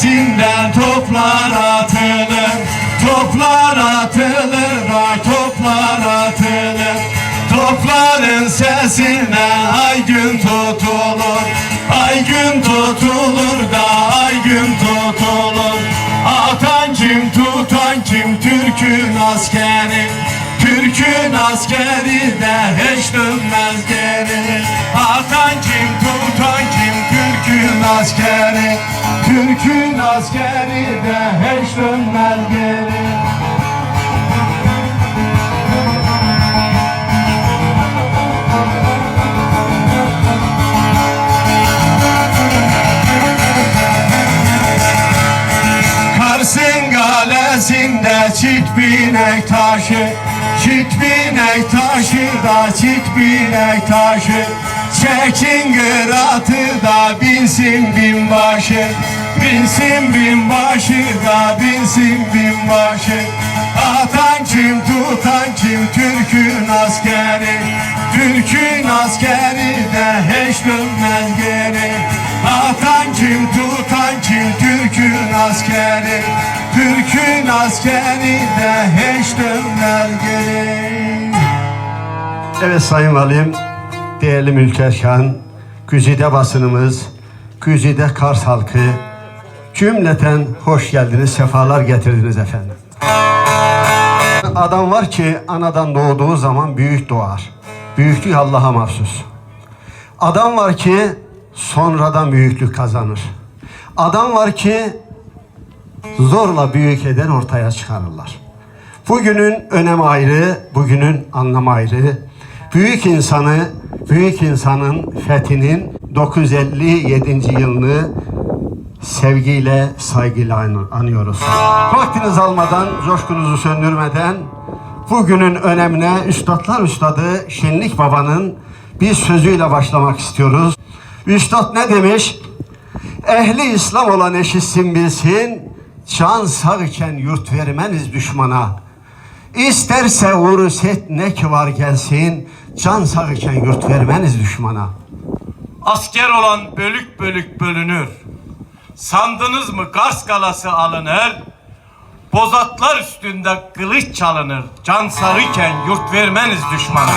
sesinden toplar atılır Toplar atılır ay toplar atılır. Topların sesine ay gün tutulur Ay gün tutulur da ay gün tutulur. Atan kim tutan kim Türk'ün askeri Türk'ün askeri de hiç dönmez geri. Atan kim tutan kim Türk'ün askeri Türk'ün askeri de hiç dönmez geri Kars'ın galesinde çit binek taşı Çit binek taşı da çit binek taşı Çekin gıratı da binsin binbaşı. Binsin binbaşı da binsin binbaşı. Atan kim tutan kim Türk'ün askeri. Türk'ün askeri de hiç dönmez geri. Atan kim tutan kim Türk'ün askeri. Türk'ün askeri de hiç dönmez geri. Evet Sayın Valim, değerli Mülkerşan, Güzide basınımız, Güzide Kars halkı, cümleten hoş geldiniz, sefalar getirdiniz efendim. Adam var ki anadan doğduğu zaman büyük doğar. Büyüklük Allah'a mahsus. Adam var ki sonradan büyüklük kazanır. Adam var ki zorla büyük eden ortaya çıkarırlar. Bugünün önemi ayrı, bugünün anlamı ayrı. Büyük insanı, büyük insanın fethinin 957. yılını sevgiyle, saygıyla an- anıyoruz. Vaktinizi almadan, coşkunuzu söndürmeden bugünün önemine Üstadlar Üstadı Şenlik Baba'nın bir sözüyle başlamak istiyoruz. Üstad ne demiş? Ehli İslam olan eşitsin bilsin, can sağ yurt vermeniz düşmana. İsterse urus et ne ki var gelsin, can sağ iken yurt vermeniz düşmana. Asker olan bölük bölük bölünür. Sandınız mı Kars galası alınır? Bozatlar üstünde kılıç çalınır. Can sarıken yurt vermeniz düşmana.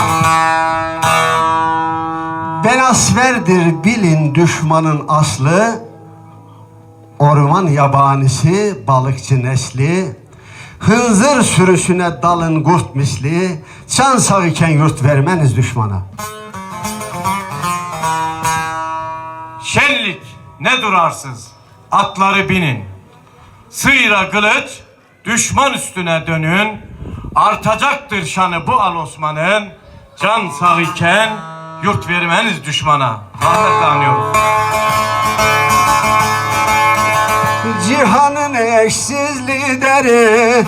Ben asverdir bilin düşmanın aslı, orman yabanisi balıkçı nesli, hınzır sürüsüne dalın kurt misli, can sağ iken yurt vermeniz düşmana. Şenlik ne durarsız. Atları binin. Sıyra kılıç düşman üstüne dönün. Artacaktır şanı bu al Osman'ın. Can sağ iken yurt vermeniz düşmana. Rahmetle anıyoruz. Cihanın eşsiz lideri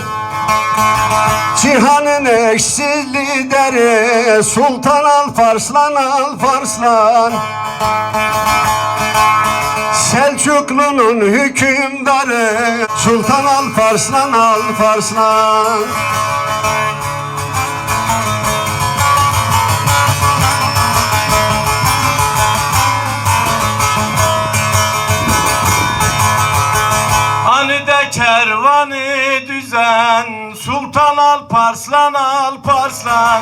Cihanın eşsiz lideri Sultan Alparslan Alparslan Selçuklu'nun hükümdarı. Sultan Alparslan Alparslan kervanı düzen Sultan Alparslan Alparslan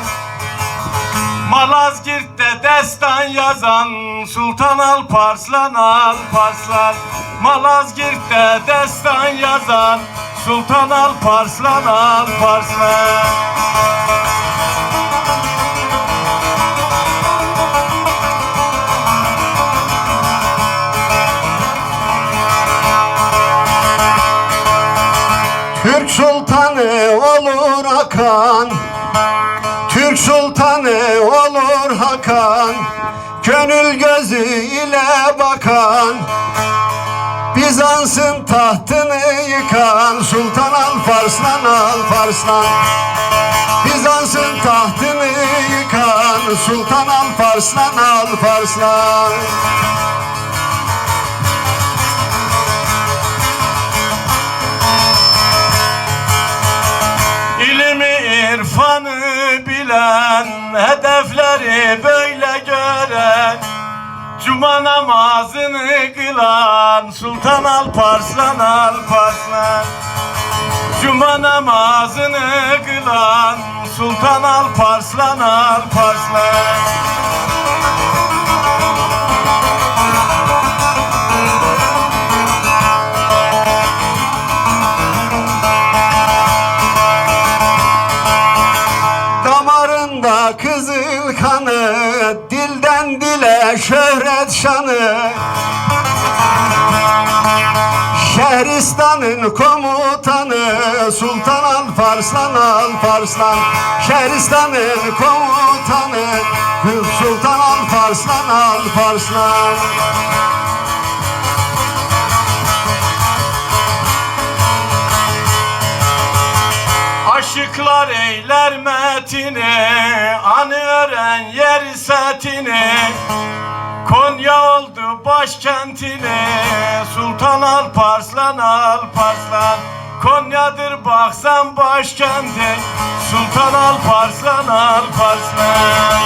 Malazgirt'te destan yazan Sultan Alparslan Alparslan Malazgirt'te destan yazan Sultan Alparslan Alparslan Türk Sultanı olur Hakan. Türk Sultanı olur Hakan. Gönül gözü ile bakan. Bizans'ın tahtını yıkan. Sultan Alparslan Alparslan Bizans'ın tahtını yıkan. Sultan Alparslan Alparslan bilen Hedefleri böyle gören Cuma namazını kılan Sultan Alparslan Alparslan. Cuma namazını kılan Sultan Alparslan Alparslan dile şöhret şanı. Şehristan'ın komutanı Sultan Alparslan Alparslan Şehristan'ın komutanı Sultan Alparslan Alparslan Aşıklar eyler metini Anı ören yer setini Konya oldu başkentini Sultan Alparslan Alparslan Konya'dır baksan başkenti Sultan Alparslan Alparslan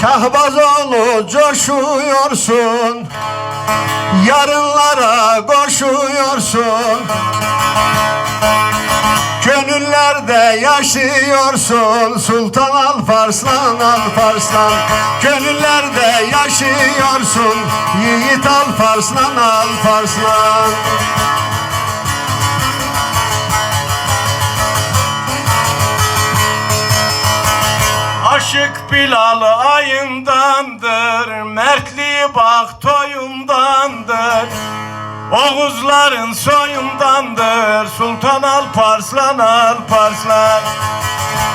Şahbazoğlu coşuyorsun Yarınlara koşuyorsun Gönüllerde yaşıyorsun Sultan Alparslan Alparslan Gönüllerde yaşıyorsun Yiğit Alparslan Alparslan Aşık Bilal ayındandır Mertliği bak toyundandır. Oğuzların soyundandır Sultan Alparslan Alparslan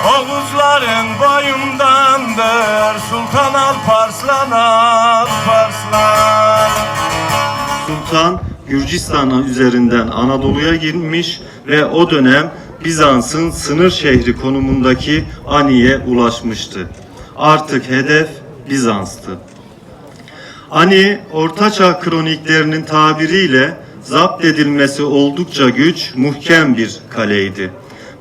Oğuzların boyundandır Sultan Alparslan Alparslan Sultan Gürcistan üzerinden Anadolu'ya girmiş ve o dönem Bizans'ın sınır şehri konumundaki Ani'ye ulaşmıştı. Artık hedef Bizans'tı. Ani, Ortaçağ kroniklerinin tabiriyle zapt edilmesi oldukça güç, muhkem bir kaleydi.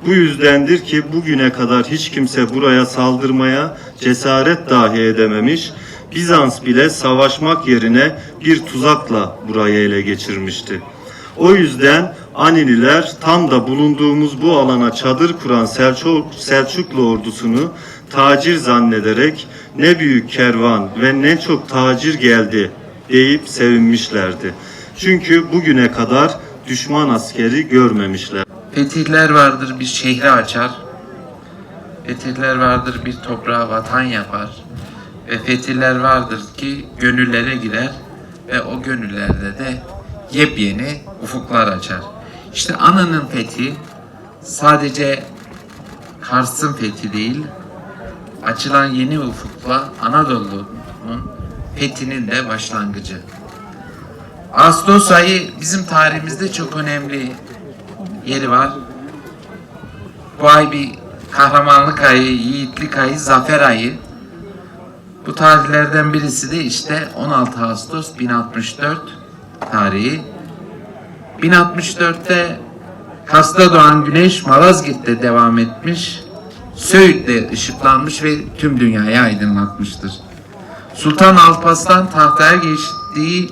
Bu yüzdendir ki bugüne kadar hiç kimse buraya saldırmaya cesaret dahi edememiş, Bizans bile savaşmak yerine bir tuzakla burayı ele geçirmişti. O yüzden Anililer tam da bulunduğumuz bu alana çadır kuran Selçuk, Selçuklu ordusunu tacir zannederek ne büyük kervan ve ne çok tacir geldi deyip sevinmişlerdi. Çünkü bugüne kadar düşman askeri görmemişler. Fetihler vardır bir şehri açar. Fetihler vardır bir toprağa vatan yapar. Ve fetihler vardır ki gönüllere girer ve o gönüllerde de yepyeni ufuklar açar. İşte Ana'nın fethi sadece Kars'ın fethi değil, açılan yeni ufukla Anadolu'nun fethinin de başlangıcı. Ağustos ayı bizim tarihimizde çok önemli yeri var. Bu ay bir kahramanlık ayı, yiğitlik ayı, zafer ayı. Bu tarihlerden birisi de işte 16 Ağustos 1064 tarihi. 1064'te Kars'ta doğan güneş Malazgirt'te devam etmiş. Söğüt'te ışıklanmış ve tüm dünyayı aydınlatmıştır. Sultan Alparslan tahtaya geçtiği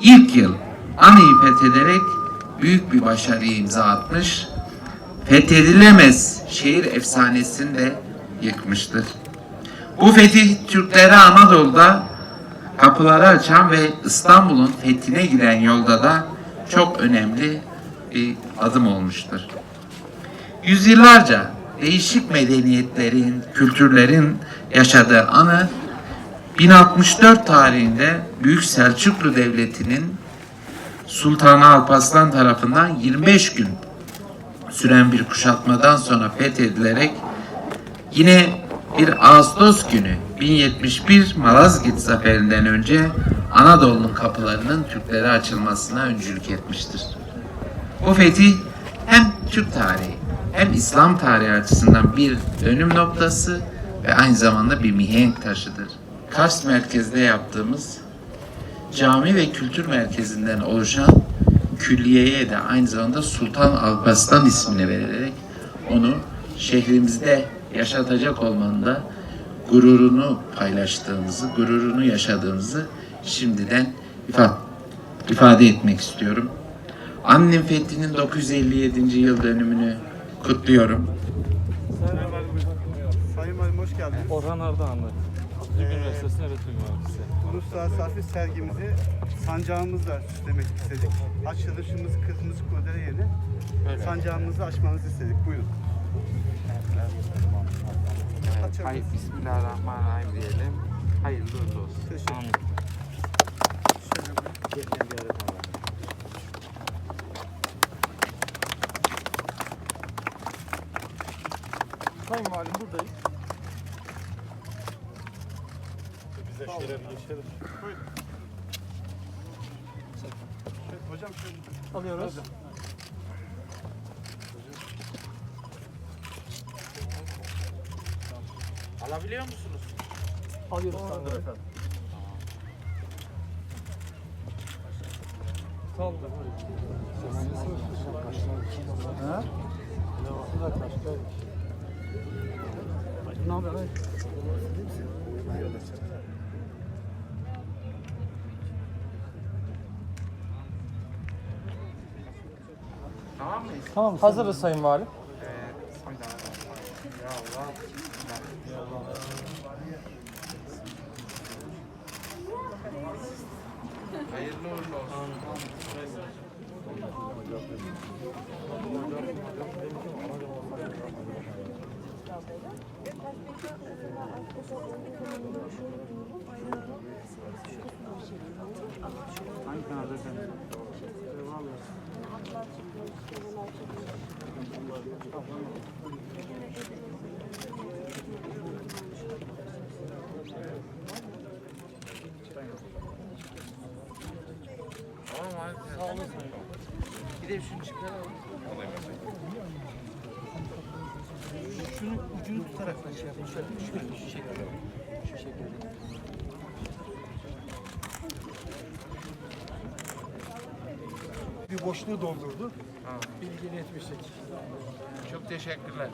ilk yıl Anı'yı fethederek büyük bir başarıyı imza atmış. Fethedilemez şehir efsanesini de yıkmıştır. Bu fetih Türklere Anadolu'da kapıları açan ve İstanbul'un fethine giden yolda da çok önemli bir adım olmuştur. Yüzyıllarca değişik medeniyetlerin, kültürlerin yaşadığı anı 1064 tarihinde Büyük Selçuklu Devleti'nin Sultanı Alparslan tarafından 25 gün süren bir kuşatmadan sonra fethedilerek yine bir Ağustos günü 1071 Malazgirt Zaferi'nden önce Anadolu'nun kapılarının Türklere açılmasına öncülük etmiştir. Bu fetih hem Türk tarihi hem İslam tarihi açısından bir dönüm noktası ve aynı zamanda bir mihenk taşıdır. Kars merkezde yaptığımız cami ve kültür merkezinden oluşan külliyeye de aynı zamanda Sultan Alparslan ismini vererek onu şehrimizde yaşatacak olmanın da gururunu paylaştığımızı, gururunu yaşadığımızı şimdiden ifade, ifade etmek istiyorum. Annem Fethi'nin 957. yıl dönümünü kutluyorum. Sayın Valim hoş geldiniz. Orhan Ardahanlı. Atatürk Üniversitesi öğretim mühendisi. Uluslararası Harfi sergimizi sancağımızla süslemek istedik. Açılışımız kırmızı kurdele yerine Evet. sancağımızı açmanızı istedik. Buyurun. Açalım. Hayır, Bismillahirrahmanirrahim diyelim. Hayırlı uğurlu olsun. Teşekkür Amin. Sayın Valim buradayız. Bize şöyle bir geçelim. Buyurun. Şöyle, hocam şöyle. Alıyoruz. Alabiliyor musunuz? Alıyoruz sandım efendim. Sağ olun. Ha? Ne haber? Tamam mıyız? Tamam, hazırız Sayın Valim. Hayırlı uğurlu olsun. Tamam abi. Sağ olun. De şunu çıkaralım. Şunu ucunu tutarak şey yapın. Şöyle, şöyle şu şekilde. Şu şekilde. Bir boşluğu doldurdu. Bilgini etmiştik. Çok teşekkürler.